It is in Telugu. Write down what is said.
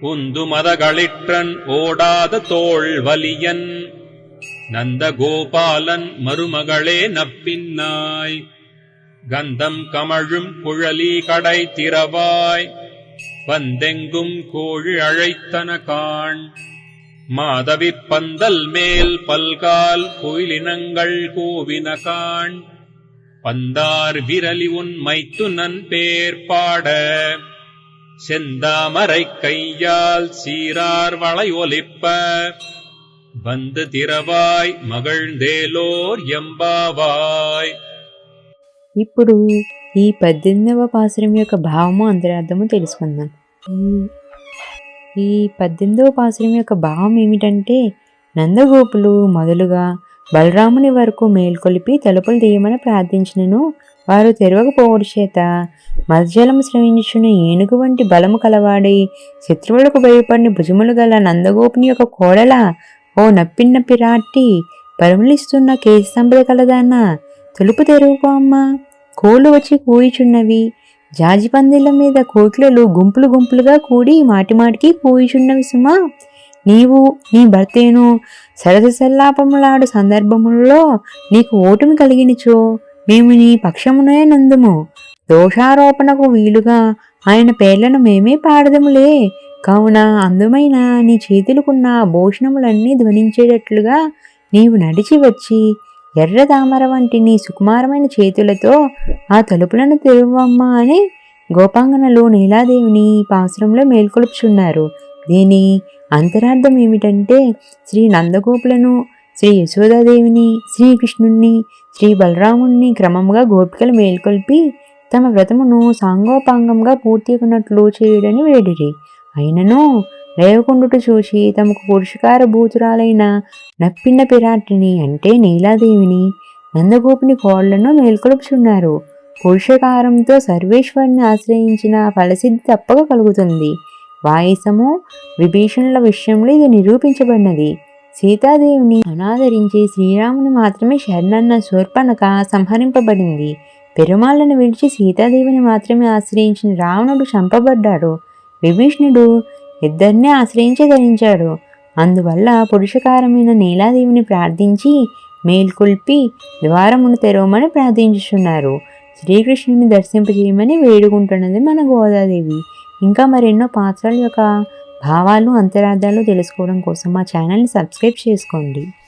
உந்து மதகளிற்றன் ஓடாத தோள் வலியன். நந்த கோபாலன் மருமகளே நப்பின்னாய். கந்தம் கமழும் குழலி கடை திறவாய். வந்தெங்கும் கோழி அழைத்தன காண். மாதவி பந்தல் மேல் பல்கால் கோயிலினங்கள் கோவின காண். பந்தார் விரலி உன் மைத்துனன் பேர் பாட. செந்தாமரை கையால் சீரார் வளை ஒலிப்ப வந்து திரவாய் மகிழ்ந்தேலோர் எம்பாவாய் ఇప్పుడు ఈ పద్దెనిమిదవ పాసురం యొక్క భావము అంతరార్థము తెలుసుకుందాం ఈ- ఈ పద్దెనిమిదవ పాసురం యొక్క భావం ఏమిటంటే నందగోపులు మొదలుగా బలరాముని వరకు మేల్కొలిపి తలుపులు తీయమని ప్రార్థించినను వారు తెరవకపోవుడు చేత మధ్యలము శ్రవించున్న ఏనుగు వంటి బలము కలవాడి శత్రువులకు భయపడిన భుజములు గల నందగోపుని యొక్క కోడల ఓ నప్పిన్న పిరాట్టి పరిమళిస్తున్న కేసు సంపద కలదానా తలుపు తెరువుకో అమ్మా కోళ్ళు వచ్చి కూయిచున్నవి. జాజి మీద కోకిలలు గుంపులు గుంపులుగా కూడి మాటిమాటికి కూయిచున్నవి సుమా. నీవు నీ భర్తేను సరస సల్లాపములాడు సందర్భములలో నీకు ఓటమి కలిగినచో. మేము నీ పక్షమునే నందుము. దోషారోపణకు వీలుగా ఆయన పేర్లను మేమే పాడదములే. కావున అందమైన నీ చేతులకున్న భూషణములన్నీ ధ్వనించేటట్లుగా నీవు నడిచి వచ్చి ఎర్ర తామర వంటి నీ సుకుమారమైన చేతులతో ఆ తలుపులను తెరువమ్మా అని గోపాంగనలు నీలాదేవిని ఈ పాసురంలో మేల్కొలుపుచున్నారు. దీని అంతరార్థం ఏమిటంటే శ్రీ నందగోపులను శ్రీ యశోదాదేవిని శ్రీకృష్ణుణ్ణి శ్రీ బలరాముణ్ణి క్రమంగా గోపికలు మేల్కొల్పి తమ వ్రతమును సాంగోపాంగంగా పూర్తికున్నట్లు చేయడని వేడిరి. అయినను లేవకుండుట చూసి తమకు పురుషకార భూతురాలైన నప్పిన్న పిరాటిని అంటే నీలాదేవిని నందగోపుని కోళ్ళను మేల్కొలుపుచున్నారు. పురుషకారంతో సర్వేశ్వరుని ఆశ్రయించిన ఫలసిద్ధి తప్పక కలుగుతుంది. వాయసము విభీషణుల విషయంలో ఇది నిరూపించబడినది. సీతాదేవిని అనాదరించి శ్రీరాముని మాత్రమే శరణన్న శూర్పణక సంహరింపబడింది. పెరుమాళ్ళను విడిచి సీతాదేవిని మాత్రమే ఆశ్రయించిన రావణుడు చంపబడ్డాడు. విభీషణుడు ఇద్దరినే ఆశ్రయించి ధరించాడు. అందువల్ల పురుషకారమైన నీలాదేవిని ప్రార్థించి మేల్కొల్పి ద్వారమును తెరవమని ప్రార్థించుచున్నారు. శ్రీకృష్ణుని దర్శింపజేయమని వేడుకుంటున్నది మన గోదాదేవి. ఇంకా మరెన్నో పాత్రల యొక్క భావాలు అంతరార్థాలు తెలుసుకోవడం కోసం మా ఛానల్ని సబ్స్క్రైబ్ చేసుకోండి.